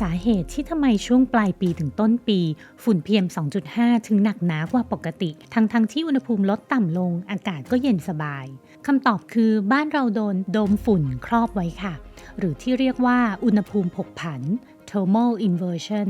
สาเหตุที่ทำไมช่วงปลายปีถึงต้นปี ฝุ่น PM 2.5 ถึงหนักหนากว่าปกติ ทั้งทั้งที่อุณหภูมิลดต่ำลง อากาศก็เย็นสบายคำตอบคือบ้านเราโดนโดมฝุ่นครอบไว้ค่ะ หรือที่เรียกว่าอุณหภูมิผกผัน thermal inversion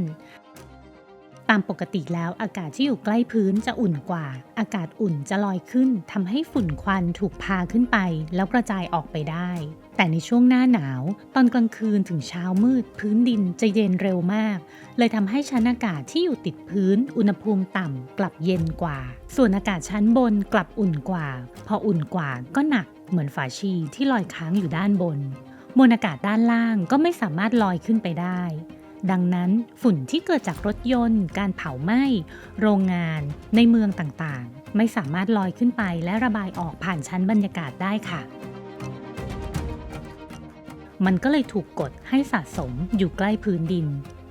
ตามปกติแล้วอากาศที่อยู่ใกล้พื้นจะอุ่นกว่า อากาศอุ่นจะลอยขึ้นทำให้ฝุ่นควันถูกพาขึ้นไป แล้วกระจายออกไปได้ แต่ในช่วงหน้าหนาว ตอนกลางคืนถึงเช้ามืด พื้นดินจะเย็นเร็วมาก เลยทำให้ชั้นอากาศที่อยู่ติดพื้น อุณหภูมิต่ำกลับเย็นกว่า ส่วนอากาศชั้นบนกลับอุ่นกว่า พออุ่นกว่าก็หนักเหมือนฝาชีที่ลอยค้างอยู่ด้านบนมวลอากาศด้านล่างก็ไม่สามารถลอยขึ้นไปได้ ดังนั้นฝุ่นที่เกิดจากรถยนต์ การเผาไหม้ โรงงาน ในเมืองต่างๆ ไม่สามารถลอยขึ้นไปและระบายออกผ่านชั้นบรรยากาศได้ค่ะ มันก็เลยถูกกดให้สะสมอยู่ใกล้พื้นดิน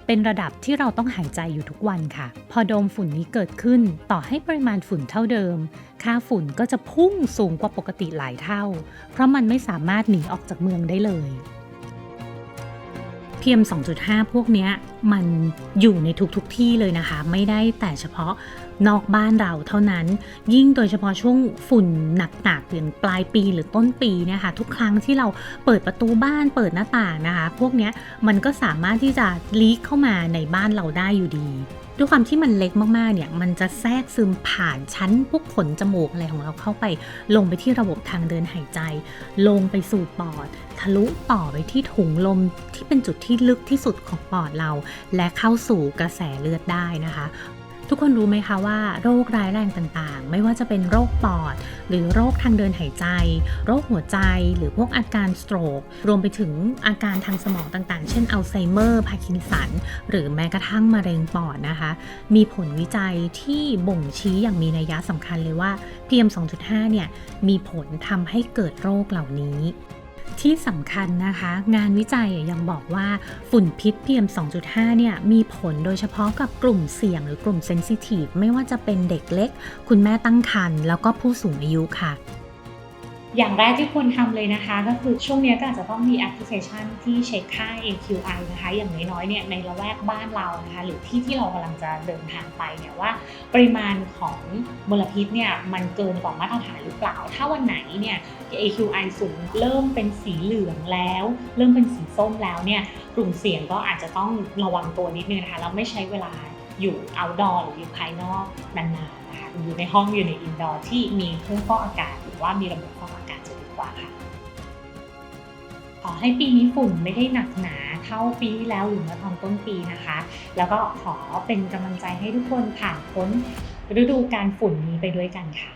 เป็นระดับที่เราต้องหายใจอยู่ทุกวันค่ะ พอโดมฝุ่นนี้เกิดขึ้นต่อให้ปริมาณฝุ่นเท่าเดิม ค่าฝุ่นก็จะพุ่งสูงกว่าปกติหลายเท่า เพราะมันไม่สามารถหนีออกจากเมืองได้เลย PM 2.5 พวกนี้มันอยู่ในทุกๆทที่เลยนะคะ ไม่ได้แต่เฉพาะนอกบ้านเราเท่านั้น ยิ่งโดยเฉพาะช่วงฝุ่นหนักๆเดือนปลายปีหรือต้นปีนะคะ ทุกครั้งที่เราเปิดประตูบ้านเปิดหน้าต่างนะคะ พวกนี้มันก็สามารถที่จะลีกเข้ามาในบ้านเราได้อยู่ดี ด้วยความที่มันเล็กมากๆเนี่ยมันจะแทรกซึมผ่านชั้นพวกขนจมูกอะไรของเราเข้าไป ลงไปที่ระบบทางเดินหายใจ ลงไปสู่ปอด ทะลุต่อไปที่ถุงลมที่เป็นจุดที่ลึกที่สุดของปอดเรา และเข้าสู่กระแสเลือดได้นะคะ ทุกคนรู้ไหมคะว่าโรคร้ายแรงต่างๆ ไม่ว่าจะเป็นโรคปอด หรือโรคทางเดินหายใจ โรคหัวใจ หรือพวกอาการสโตรก รวมไปถึงอาการทางสมองต่างๆ เช่นอัลไซเมอร์พาร์กินสัน หรือแม้กระทั่งมะเร็งปอดนะคะ มีผลวิจัยที่บ่งชี้อย่างมีนัยยะสำคัญเลยว่า PM 2.5 เนี่ยมีผลทำให้เกิดโรคเหล่านี้ ที่สำคัญนะคะ งานวิจัยยังบอกว่าฝุ่นพิษ PM 2.5 เนี่ยมีผลโดยเฉพาะกับกลุ่มเสี่ยงหรือกลุ่มเซนซิทีฟไม่ว่าจะเป็นเด็กเล็ก คุณแม่ตั้งครรภ์แล้วก็ผู้สูงอายุค่ะ อย่างแรกที่ควรทำเลยนะคะ ก็คือช่วงนี้ก็อาจจะต้องมีแอปพลิเคชันที่เช็คค่า AQI นะคะ อย่างน้อยๆเนี่ยในละแวกบ้านเรานะคะ หรือที่ที่เรากำลังจะเดินทางไปเนี่ยว่า ปริมาณของมลพิษเนี่ยมันเกินกว่ามาตรฐานหรือเปล่า ถ้าวันไหนเนี่ย AQI สูงเริ่มเป็นสีเหลืองแล้ว เริ่มเป็นสีส้มแล้วเนี่ยกลุ่มเสี่ยงก็อาจจะต้องระวังตัวนิดนึงนะคะแล้วไม่ใช้เวลาอยู่ outdoor หรืออยู่ภายนอกนานๆนะคะอยู่ในห้องอยู่ใน indoor ที่มีเครื่องฟอกอากาศ ว่ามีระบบฟอกอากาศจะดีกว่าค่ะ ขอให้ปีนี้ฝุ่นไม่ได้หนักหนาเท่าปีที่แล้วหรือเมื่อตอนต้นปีนะคะ แล้วก็ขอเป็นกำลังใจให้ทุกคนผ่านพ้นฤดูการฝุ่นนี้ไปด้วยกันค่ะ